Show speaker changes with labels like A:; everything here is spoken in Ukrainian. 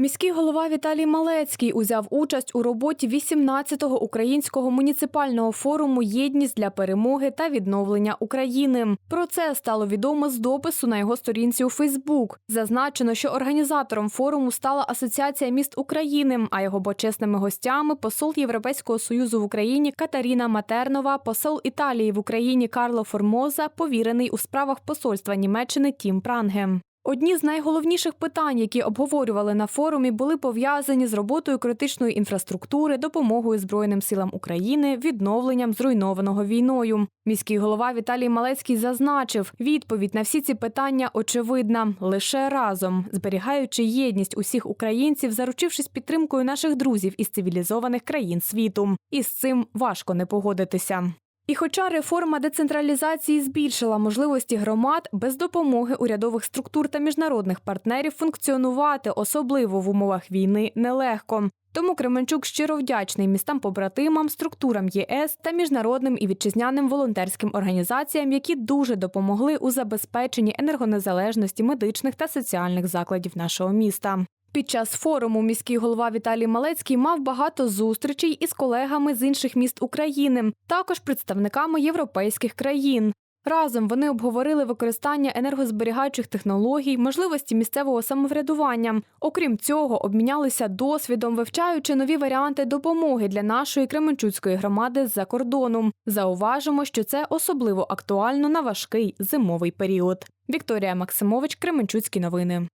A: Міський голова Віталій Малецький узяв участь у роботі 18-го українського муніципального форуму Єдність для перемоги та відновлення України. Про це стало відомо з допису на його сторінці у Фейсбук. Зазначено, що організатором форуму стала Асоціація міст України, а його почесними гостями посол Європейського союзу в Україні Катаріна Матернова, посол Італії в Україні Карло Формоза, повірений у справах посольства Німеччини Тім Пранге. Одні з найголовніших питань, які обговорювали на форумі, були пов'язані з роботою критичної інфраструктури, допомогою Збройним силам України, відновленням зруйнованого війною. Міський голова Віталій Малецький зазначив, відповідь на всі ці питання очевидна лише разом, зберігаючи єдність усіх українців, заручившись підтримкою наших друзів із цивілізованих країн світу. І з цим важко не погодитися. І хоча реформа децентралізації збільшила можливості громад без допомоги урядових структур та міжнародних партнерів функціонувати, особливо в умовах війни, нелегко. Тому Кременчук щиро вдячний містам побратимам, структурам ЄС та міжнародним і вітчизняним волонтерським організаціям, які дуже допомогли у забезпеченні енергонезалежності медичних та соціальних закладів нашого міста. Під час форуму міський голова Віталій Малецький мав багато зустрічей із колегами з інших міст України, також представниками європейських країн. Разом вони обговорили використання енергозберігаючих технологій, можливості місцевого самоврядування. Окрім цього, обмінялися досвідом, вивчаючи нові варіанти допомоги для нашої Кременчуцької громади з-за кордону. Зауважимо, що це особливо актуально на важкий зимовий період. Вікторія Максимович, Кременчуцькі новини.